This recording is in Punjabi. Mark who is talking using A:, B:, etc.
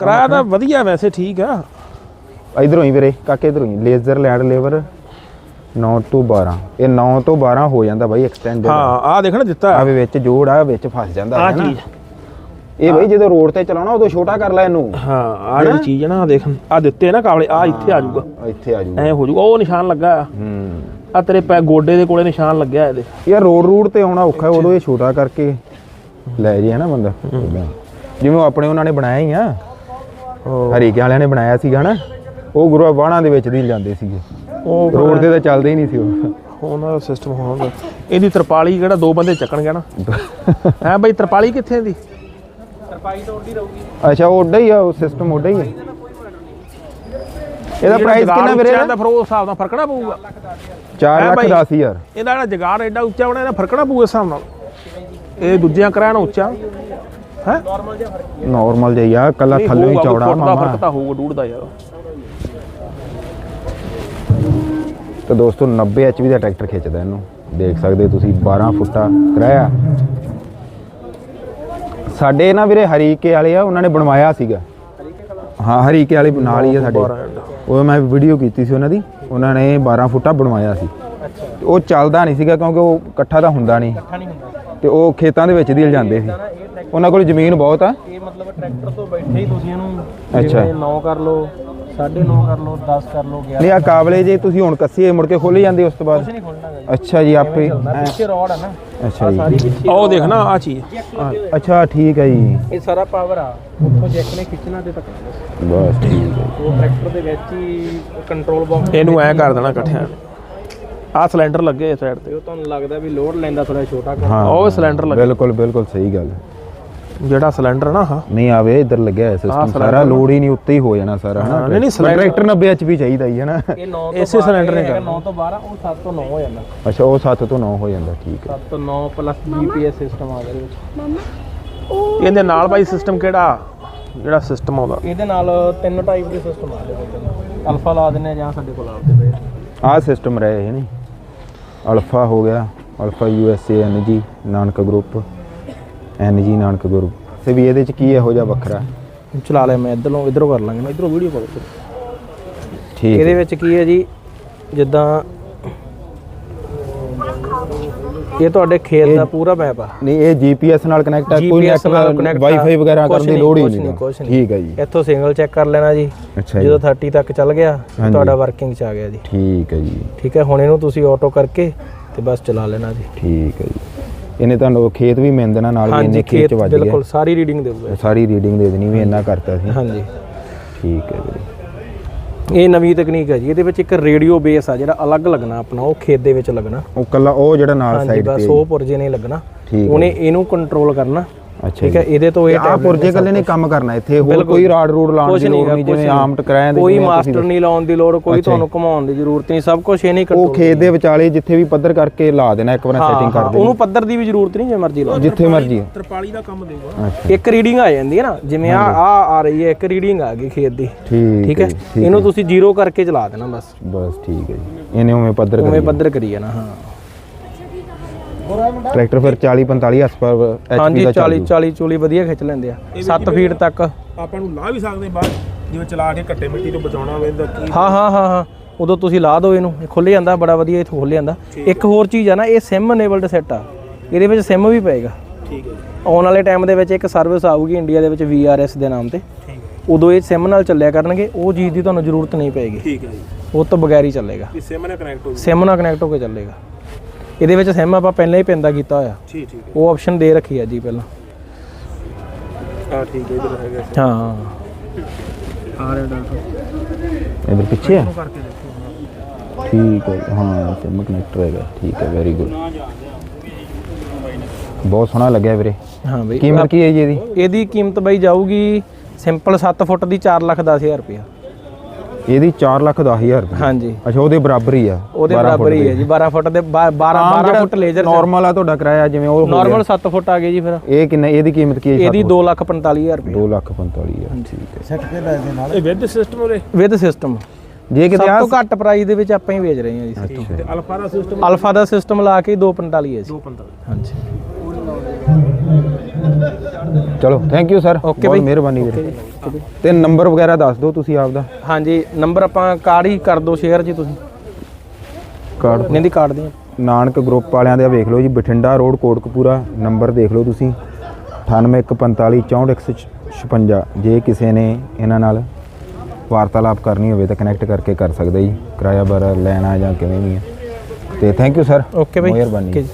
A: ਕਿਰਾਇਆ ਤਾਂ ਵਧੀਆ ਵੈਸੇ ਠੀਕ ਆ।
B: ਇਧਰੋਂ ਹੀ ਵੀਰੇ ਕਾਕੇ ਇਧਰੋਂ ਹੀ। ਲੇਜ਼ਰ ਲੈਂਡ ਲੇਵਰ 9 ਤੋਂ 12 ਇਹ 9 ਤੋਂ 12 ਹੋ ਜਾਂਦਾ ਬਾਈ ਐਕਸਟੈਂਡ
A: ਹਾਂ ਆ ਦੇਖ ਨਾ ਦਿੱਤਾ।
B: ਆਵੇ ਵਿੱਚ ਜੋੜ ਆ ਵਿੱਚ ਫਸ ਜਾਂਦਾ
A: ਆ
B: ਹੈ
A: ਚੀਜ਼।
B: ਇਹ ਬਾਈ ਜਦੋਂ ਰੋਡ ਤੇ ਚਲਾਉਣਾ ਉਦੋਂ ਛੋਟਾ ਕਰ ਲੈ ਇਹਨੂੰ।
A: ਹਾਂ ਆ ਜਿਹੜੀ ਚੀਜ਼ ਹੈ ਨਾ ਦੇਖ ਆ ਦਿੱਤੇ ਨਾ ਕਾਬਲੇ ਆ ਇੱਥੇ ਆ ਜਾਊਗਾ।
B: ਆ ਇੱਥੇ ਆ ਜੂ
A: ਐ ਹੋ ਜਾਊਗਾ। ਉਹ ਨਿਸ਼ਾਨ ਲੱਗਾ। ਆ
B: ਹੂੰ।
A: ਆ ਤੇਰੇ ਪੈ ਗੋਡੇ ਦੇ ਕੋਲੇ ਨਿਸ਼ਾਨ ਲੱਗਿਆ ਇਹਦੇ।
B: ਯਾਰ ਰੋਡ ਰੂਟ ਤੇ ਆਉਣਾ ਔਖਾ ਹੈ, ਉਦੋਂ ਇਹ ਛੋਟਾ ਕਰਕੇ ਲੈ ਜੇ ਨਾ ਬੰਦਾ। ਜਿਵੇਂ ਆਪਣੇ ਉਹਨਾਂ ਨੇ ਬਣਾਇਆ ਹੀ ਆ। ਹਰੀਕੇ ਵਾਲਿਆਂ ਨੇ ਬਣਾਇਆ ਸੀਗਾ ਨਾ ਉਹ ਗੁਰੂ ਬਾਣਾ ਦੇ ਵਿੱਚ ਦੀ ਜਾਂਦੇ ਸੀਗੇ।
A: ਉਹ
B: ਰੋਡ ਤੇ ਤਾਂ ਚੱਲਦੇ ਹੀ ਨਹੀਂ ਸੀ ਉਹ।
A: ਉਹਨਾਂ ਦਾ ਸਿਸਟਮ ਹੋਣਾ ਇਹਦੀ ਤਰਪਾਲੀ ਕਿਹੜਾ ਦੋ ਬੰਦੇ ਚੱਕਣਗੇ ਨਾ? ਹੈ ਬਈ ਤਰਪਾਲੀ ਕਿੱਥੇ ਦੀ?
B: ਅੱਛਾ ਉਹ ਉੱਡਾ ਹੀ ਆ ਉਹ ਸਿਸਟਮ ਉੱਡਾ ਹੀ ਹੈ ਇਹਦਾ ਪ੍ਰਾਈਸ ਕਿੰਨਾ ਵੀਰੇ
A: ਦਾ ਫਿਰ ਉਹ ਹਿਸਾਬ ਨਾਲ ਫਰਕਣਾ ਪਊਗਾ।
B: 4
A: ਹੈ
B: ਲੱਖ
A: ਬਾਈ।
B: 10 ਹਜ਼ਾਰ।
A: ਇਹਦਾ ਜਿਹੜਾ ਜਗਾੜ ਐਡਾ ਉੱਚਾ ਬਣਿਆ ਇਹਦਾ ਫਰਕਣਾ ਪਊਗਾ ਹਿਸਾਬ ਨਾਲ। ਇਹ ਦੂਜਿਆਂ ਕਰਾਣਾ ਉੱਚਾ। ਹੈ?
B: ਨਾਰਮਲ ਜਿਹਾ ਆ ਕੱਲਾ ਥੱਲੇ ਹੀ ਚੌੜਾ
A: ਦਾ
B: ਮਾਮਾ।
A: ਫ਼ਰਕ ਤਾਂ ਹੋਊਗਾ ਡੂੜ ਦਾ ਯਾਰ।
B: ਤੇ ਦੋਸਤੋ 90 ਐਚਪੀ ਦਾ ਟਰੈਕਟਰ ਖਿੱਚਦਾ ਇਹਨੂੰ। ਦੇਖ ਸਕਦੇ ਤੁਸੀਂ 12 ਫੁੱਟਾ ਕਰਾਇਆ। ਸਾਡੇ ਨਾ ਵੀਰੇ ਹਰੀਕੇ ਵਾਲੇ ਆ ਉਹਨਾਂ ਨੇ ਬਣਵਾਇਆ ਸੀਗਾ। ਹਾਂ ਹਰੀਕੇ ਵਾਲੇ ਨਾਲ ਹੀ ਆ ਸਾਡੇ। ਉਹ ਮੈਂ ਵੀਡੀਓ ਕੀਤੀ ਸੀ ਉਹਨਾਂ ਦੀ। ਉਹਨਾਂ ਨੇ 12 ਫੁੱਟਾ ਬਣਵਾਇਆ ਸੀ। ਉਹ ਚੱਲਦਾ ਨਹੀਂ ਸੀਗਾ ਕਿਉਂਕਿ ਉਹ ਇਕੱਠਾ ਤਾਂ ਹੁੰਦਾ ਨਹੀਂ। ਤੇ ਉਹ ਖੇਤਾਂ ਦੇ ਵਿੱਚ ਦੀ ਜਾਂਦੇ ਸੀ। ਉਹਨਾਂ ਕੋਲ ਜ਼ਮੀਨ ਬਹੁਤ ਆ।
C: ਇਹ ਮਤਲਬ ਟਰੈਕਟਰ ਤੋਂ ਬੈਠੇ ਹੀ ਤੁਸੀਂ ਇਹਨੂੰ
B: ਅੱਛਾ।
C: 9 ਕਰ ਲਓ 9.5 ਕਰ ਲਓ 10 ਕਰ ਲਓ 11
B: ਨਹੀਂ ਆ ਕਾਬਲੇ ਜੇ ਤੁਸੀਂ ਹੁਣ ਕੱਸੀਏ ਮੁੜ ਕੇ ਖੋਲੇ ਜਾਂਦੇ ਉਸ ਤੋਂ ਬਾਅਦ।
C: ਨਹੀਂ ਖੋਲਣਾ ਗਾ
B: ਅੱਛਾ ਜੀ ਆਪੇ।
C: ਜੀ ਪਿੱਛੇ ਰੋਡ ਆ ਨਾ।
B: ਅੱਛਾ ਜੀ।
C: ਸਾਰੀ ਪਿੱਛੇ
A: ਉਹ ਦੇਖ ਨਾ ਆ ਚੀਜ਼।
B: ਆ, ਅੱਛਾ ਠੀਕ ਹੈ ਜੀ।
C: ਇਹ ਸਾਰਾ ਪਾਵਰ ਆ। ਉੱਥੋਂ ਜੈਕ ਨੇ ਖਿੱਚਣਾ ਤੇ ਤੱਕ
B: ਬਸ ਠੀਕ ਹੈ
C: ਉਹ ਟਰੈਕਟਰ ਦੇ ਵਿੱਚ ਹੀ ਕੰਟਰੋਲ ਬਾਕਸ
A: ਇਹਨੂੰ ਐ ਕਰ ਦੇਣਾ ਇਕੱਠਿਆਂ। ਆ ਸਿਲੰਡਰ ਲੱਗੇ ਇਸ ਸਾਈਡ ਤੇ।
C: ਉਹ ਤੁਹਾਨੂੰ ਲੱਗਦਾ ਵੀ ਲੋਡ ਲੈਂਦਾ ਥੋੜਾ ਛੋਟਾ ਕਰ।
B: ਹਾਂ
A: ਉਹ ਸਿਲੰਡਰ ਲੱਗੇ।
B: ਬਿਲਕੁਲ ਬਿਲਕੁਲ ਸਹੀ ਗੱਲ।
A: ਜਿਹੜਾ ਸਿਲੰਡਰ ਨਾ ਹਾਂ।
B: ਨਹੀਂ ਆਵੇ ਇੱਧਰ ਲੱਗਿਆ ਹੈ ਸਿਸਟਮ ਸਾਰਾ ਲੋਡ ਹੀ ਨਹੀਂ ਉੱਤੇ ਹੀ ਹੋ ਜਾਣਾ ਸਾਰਾ ਹਨਾ?
A: ਨਹੀਂ, ਨਹੀਂ,
B: ਟਰੈਕਟਰ 90 ਐਚਪੀ ਚਾਹੀਦਾ ਹੀ ਹੈ ਨਾ।
C: ਇਹ 9 ਤੋਂ
A: ਇਸੇ ਸਿਲੰਡਰ ਨੇ
C: 9 ਤੋਂ 12 ਉਹ 7 ਤੋਂ 9 ਹੋ ਜਾਂਦਾ।
B: ਅੱਛਾ ਉਹ 7 ਤੋਂ 9 ਹੋ ਜਾਂਦਾ ਠੀਕ ਹੈ।
C: 7 ਤੋਂ 9 ਪਲੱਸ ਜੀਪੀਐਸ ਸਿਸਟਮ ਆ ਗਿਆ ਵਿੱਚ।
A: ਇਹਦੇ ਨਾਲ ਬਾਈ ਸਿਸਟਮ ਕਿਹੜਾ? ਜਿਹੜਾ ਸਿਸਟਮ ਆਉਂਦਾ।
C: ਇਹਦੇ ਨਾਲ ਤਿੰਨ ਟਾਈਪ ਦੇ ਸਿਸਟਮ ਆ ਜਾਂਦੇ ਅਲਫਾ ਲਾ ਦਿੰਦੇ ਆ ਜਾਂ ਸਾਡੇ ਕੋਲ ਆਪਦੇ ਪਏ ਆ।
B: ਆਹ ਸਿਸਟਮ ਰਹੇ ਹੈ ਨਹੀਂ। ਅਲਫਾ ਹੋ ਗਿਆ alpha U S A NG Nanak group NG Nanak group. ਤੇ ਵੀ ਇਹਦੇ ਚ ਕੀ ਇਹੋ ਜਿਹਾ ਵੱਖਰਾ?
C: ਚਲਾ ਲਿਆ ਮੈਂ ਇਧਰੋਂ ਇਧਰੋਂ ਕਰ ਲਾਂਗੇ ਇਧਰੋਂ ਵੀਡੀਓ ਪਾਓ
B: ਠੀਕ
C: ਇਹਦੇ ਵਿੱਚ ਕੀ ਹੈ ਜੀ ਜਿੱਦਾਂ ਇਹ ਤੁਹਾਡੇ ਖੇਤ ਦਾ ਪੂਰਾ ਮੈਪ ਆ।
B: ਨਹੀਂ ਇਹ ਜੀਪੀਐਸ ਨਾਲ ਕਨੈਕਟ ਹੈ ਕੋਈ ਨੈਟ। ਵਾਈਫਾਈ ਵਗੈਰਾ ਕਰਨ ਦੀ ਲੋੜ ਹੀ ਨਹੀਂ। ਠੀਕ ਹੈ ਜੀ।
C: ਇੱਥੋਂ ਸਿੰਗਲ ਚੈੱਕ ਕਰ ਲੈਣਾ ਜੀ। ਜਦੋਂ 30 ਤੱਕ ਚੱਲ ਗਿਆ। ਤੁਹਾਡਾ ਵਰਕਿੰਗ ਚ ਆ ਗਿਆ ਜੀ।
B: ਠੀਕ ਹੈ ਜੀ।
C: ਠੀਕ ਹੈ ਹੁਣ ਇਹਨੂੰ ਤੁਸੀਂ ਆਟੋ ਕਰਕੇ ਤੇ ਬਸ ਚਲਾ ਲੈਣਾ ਜੀ।
B: ਠੀਕ ਹੈ ਜੀ। ਇਹਨੇ ਤੁਹਾਨੂੰ ਖੇਤ ਵੀ ਮਿਲ ਦੇਣਾ ਨਾਲ ਵੀ ਇੰਨੇ ਖੇਤ ਚ ਵੱਜ ਗਿਆ।
C: ਬਿਲਕੁਲ ਸਾਰੀ ਰੀਡਿੰਗ ਦੇਊਗਾ
B: ਸਾਰੀ ਰੀਡਿੰਗ ਦੇ ਦੇਣੀ ਵੀ ਇੰਨਾ ਕਰਤਾ ਸੀ।
C: ਹਾਂਜੀ।
B: ਠੀਕ ਹੈ ਜੀ।
C: ਇਹ ਨਵੀਂ ਤਕਨੀਕ ਹੈ ਜੀ ਇਹਦੇ ਵਿੱਚ ਇੱਕ ਰੇਡੀਓ ਬੇਸ ਆ ਜਿਹੜਾ ਅਲੱਗ ਲੱਗਣਾ ਆਪਣਾ ਉਹ ਖੇਤ ਦੇ ਵਿੱਚ ਲੱਗਣਾ।
B: ਉਹ ਕੱਲਾ ਉਹ ਜਿਹੜਾ ਨਾਲ
C: ਹਾਂਜੀ
B: ਸਾਈਡ
C: ਬਸ
B: ਤੇ
C: ਉਹ ਪੁਰਜੇ ਨਹੀਂ ਲੱਗਣਾ। ਉਹਨੇ ਇਹਨੂੰ ਕੰਟਰੋਲ ਕਰਨਾ। ਠੀਕ ਹੈ ਇਹਦੇ ਤੋਂ ਇਹ
B: ਆ ਪੁਰਜੇ ਕੱਲੇ ਨੇ ਕੰਮ ਕਰਨਾ ਇੱਥੇ ਹੋਰ। ਕੋਈ ਰਾਡ ਰੂਡ ਲਾਉਣ ਦੀ ਲੋੜ ਨਹੀਂ ਜਿਵੇਂ। ਆਮ ਟਕਰਾਇਆਂ ਦੇ
C: ਕੋਈ ਮਾਸਟਰ ਨਹੀਂ ਲਾਉਣ ਦੀ ਲੋੜ ਕੋਈ ਤੁਹਾਨੂੰ ਘੁਮਾਉਣ ਦੀ ਜ਼ਰੂਰਤ ਨਹੀਂ ਸਭ ਕੁਝ ਇਹ ਨਹੀਂ
B: ਉਹ
C: ਕੰਟਰੋਲ
B: ਖੇਤ ਦੇ ਵਿਚਾਲੇ ਜਿੱਥੇ ਵੀ ਪੱਧਰ ਕਰਕੇ ਲਾ ਦੇਣਾ ਇੱਕ ਵਾਰ ਸੈਟਿੰਗ ਕਰ ਦੇਣੀ
C: ਉਹਨੂੰ ਪੱਧਰ ਦੀ ਵੀ ਜ਼ਰੂਰਤ ਨਹੀਂ ਜੇ ਮਰਜ਼ੀ ਲਾਓ।
B: ਜਿੱਥੇ ਮਰਜ਼ੀ।
A: ਤਰਪਾਲੀ ਦਾ ਕੰਮ ਦੇਊਗਾ।
B: ਅੱਛਾ।
C: ਇੱਕ ਰੀਡਿੰਗ ਆ ਜਾਂਦੀ ਹੈ ਨਾ ਜਿਵੇਂ ਆ ਆ ਆ ਰਹੀ ਹੈ ਇੱਕ ਰੀਡਿੰਗ ਆ ਗਈ ਖੇਤ ਦੀ।
B: ਠੀਕ
C: ਹੈ ਇਹਨੂੰ ਤੁਸੀਂ ਜ਼ੀਰੋ ਕਰਕੇ ਚਲਾ ਦੇਣਾ ਬਸ।
B: ਬਸ ਠੀਕ ਹੈ ਜੀ। ਇਹਨੇ ਉਵੇਂ ਪੱਧਰ
C: ਉਵੇਂ
B: ਕਰੀ
C: ਪੱਧਰ ਕਰੀ ਜਾਣਾ ਹਾਂ।
B: ਟਰੈਕਟਰ ਫਿਰ 40 45 ਹਸਪਰ ਐਚਪੀ
C: ਹਾਂਜੀ
B: ਦਾ
C: 40 40 ਚੂਲੀ ਵਧੀਆ ਖਿੱਚ ਲੈਂਦੇ ਆ। 7 ਫੀਟ ਤੱਕ।
A: ਆਪਾਂ ਨੂੰ ਲਾ ਵੀ ਸਕਦੇ ਬਾਹਰ ਜਿਵੇਂ ਚਲਾ ਕੇ ਕੱਟੇ ਮਿੱਟੀ ਤੋਂ ਬਚਾਉਣਾ ਹੋਵੇ ਇਹਦਾ ਕੀ
C: ਹਾਂ ਹਾਂ ਹਾਂ ਹਾਂ। ਉਦੋਂ ਤੁਸੀਂ ਲਾ ਦਿਓ ਇਹਨੂੰ। ਇਹ ਖੁੱਲ ਜਾਂਦਾ ਬੜਾ ਵਧੀਆ ਇਹ ਖੁੱਲ ਜਾਂਦਾ। ਇੱਕ ਹੋਰ ਚੀਜ਼ ਆ ਨਾ ਇਹ ਸਿਮ ਅਨੇਬਲਡ ਸੈੱਟ ਆ। ਇਹਦੇ ਵਿੱਚ ਸਿਮ ਵੀ ਪਏਗਾ।
A: ਠੀਕ ਹੈ ਜੀ,
C: ਆਉਣ ਵਾਲੇ ਟਾਈਮ ਦੇ ਵਿੱਚ ਇੱਕ ਸਰਵਿਸ ਆਊਗੀ ਇੰਡੀਆ ਦੇ ਵਿੱਚ VRS ਦੇ ਨਾਮ ਤੇ।
A: ਠੀਕ ਹੈ।
C: ਉਦੋਂ ਇਹ ਸਿਮ ਨਾਲ ਚੱਲਿਆ ਕਰਨਗੇ ਉਹ ਚੀਜ਼ ਦੀ ਤੁਹਾਨੂੰ ਜ਼ਰੂਰਤ ਨਹੀਂ ਪਏਗੀ।
A: ਠੀਕ ਹੈ ਜੀ।
C: ਉਹ ਤੋਂ ਬਗੈਰ ਹੀ ਚੱਲੇਗਾ।
A: ਸਿਮ ਨਾਲ ਕਨੈਕਟ ਹੋ
C: ਸਿਮ ਨਾਲ ਕਨੈਕਟ ਹੋ ਕੇ ਚੱਲੇਗਾ। ਇਹਦੇ ਵਿੱਚ ਸਿਮ ਆਪਾਂ ਪਹਿਲਾਂ ਹੀ ਪੈਂਦਾ ਕੀਤਾ ਹੋਇਆ।
A: ਠੀਕ ਠੀਕ
C: ਉਹ ਆਪਸ਼ਨ ਦੇ ਰੱਖੀ ਹੈ ਜੀ ਪਹਿਲਾਂ।
A: ਹੈ ਹਾਂ ਠੀਕ ਹੈ ਇਧਰ ਹੈਗਾ।
C: ਹਾਂ।
A: ਆ ਰਿਹਾ ਡਾਟਾ
B: ਇਧਰ ਪਿੱਛੇ ਆ?
A: ਕਰਕੇ ਦੇਖੋ।
B: ਠੀਕ ਹੈ ਹਾਂ ਸਿਮ ਕਨੈਕਟਰ ਹੈਗਾ। ਠੀਕ ਹੈ ਵੈਰੀ ਗੁੱਡ ਬਹੁਤ ਸੋਹਣਾ ਲੱਗਿਆ ਵੀਰੇ।
C: ਹਾਂ ਬਈ।
B: ਕੀਮਤ ਕੀ ਹੈ ਜੀ ਇਹਦੀ?
C: ਇਹਦੀ ਕੀਮਤ ਬਈ ਜਾਊਗੀ ਸਿੰਪਲ 7 ਫੁੱਟ ਦੀ 4 ਲੱਖ 10000 ਰੁਪਇਆ।
B: ਇਹਦੀ 4 ਲੱਖ 10 ਹਜ਼ਾਰ ਰੁਪਏ।
C: ਹਾਂਜੀ।
B: ਅੱਛਾ ਉਹਦੇ ਬਰਾਬਰ ਹੀ ਆ
C: ਉਹਦੇ
B: 12
C: ਬਰਾਬਰ ਹੀ ਹੈ ਜੀ 12 ਫੁੱਟ ਦੇ 12 12 ਫੁੱਟ ਲੇਜ਼ਰ
B: ਨਾਰਮਲ ਆ ਤੁਹਾਡਾ ਕਿਰਾਇਆ ਜਿਵੇਂ ਉਹ।
C: ਨਾਰਮਲ 7 ਫੁੱਟ ਆ ਗਏ ਜੀ ਫਿਰ।
B: ਇਹ ਕਿੰਨਾ ਇਹਦੀ ਕੀਮਤ ਕੀ ਹੈ
C: ਇਹਦੀ 2 ਲੱਖ 45000 ਰੁਪਏ।
B: 2 ਲੱਖ 45 ਹਜ਼ਾਰ ਠੀਕ ਹੈ।
A: ਇਹ ਵਿਦ ਸਿਸਟਮ ਉਰੇ?
C: ਵਿਦ ਸਿਸਟਮ
B: ਜੇ ਕਿਤੇ
C: ਸਭ ਤੋਂ ਘੱਟ ਪ੍ਰਾਈਸ ਦੇ ਵਿੱਚ ਆਪਾਂ ਹੀ ਵੇਚ ਰਹੇ ਹਾਂ ਜੀ।
A: ਅਲਫਾ ਦਾ ਸਿਸਟਮ
C: ਅਲਫਾ ਦਾ ਸਿਸਟਮ ਲਾ ਕੇ 245 ਹੈ ਜੀ।
A: 245
C: ਹਾਂਜੀ।
B: ਚਲੋ ਥੈਂਕ ਯੂ ਸਰ
C: Okay
B: ਬਹੁਤ
C: ਬਾਈ।
B: ਮਿਹਰਬਾਨੀ ਵੀਰੇ। ਤੇ ਨੰਬਰ ਵਗੈਰਾ ਦੱਸ ਦਿਓ ਤੁਸੀਂ ਆਪਦਾ।
C: ਹਾਂਜੀ ਨੰਬਰ ਆਪਾਂ ਕਾਰਡ ਹੀ ਕਰ ਦਿਓ ਸ਼ੇਅਰ ਜੀ ਤੁਸੀਂ।
B: ਕਾਰਡ
C: ਨਹੀਂ ਦੀ ਕਾਰਡ ਦੇ
B: ਨਾਨਕ ਗਰੁੱਪ ਵਾਲਿਆਂ ਦਾ ਵੇਖ ਲਓ ਜੀ ਬਠਿੰਡਾ ਰੋਡ ਕੋਟਕਪੂਰਾ ਨੰਬਰ ਦੇਖ ਲਓ ਤੁਸੀਂ। 9815464156 ਜੇ ਕਿਸੇ ਨੇ ਇਹਨਾਂ ਨਾਲ ਵਾਰਤਾਲਾਪ ਕਰਨੀ ਹੋਵੇ ਤਾਂ ਕਨੈਕਟ ਕਰਕੇ ਕਰ ਸਕਦਾ ਜੀ। ਕਿਰਾਇਆ ਬਾਰਾ ਲੈਣਾ ਜਾਂ ਕਿਵੇਂ ਵੀ ਹੈ ਤੇ thank you sir
C: okay bye.
B: ਮਿਹਰਬਾਨੀ।
C: Okay ਜੀ।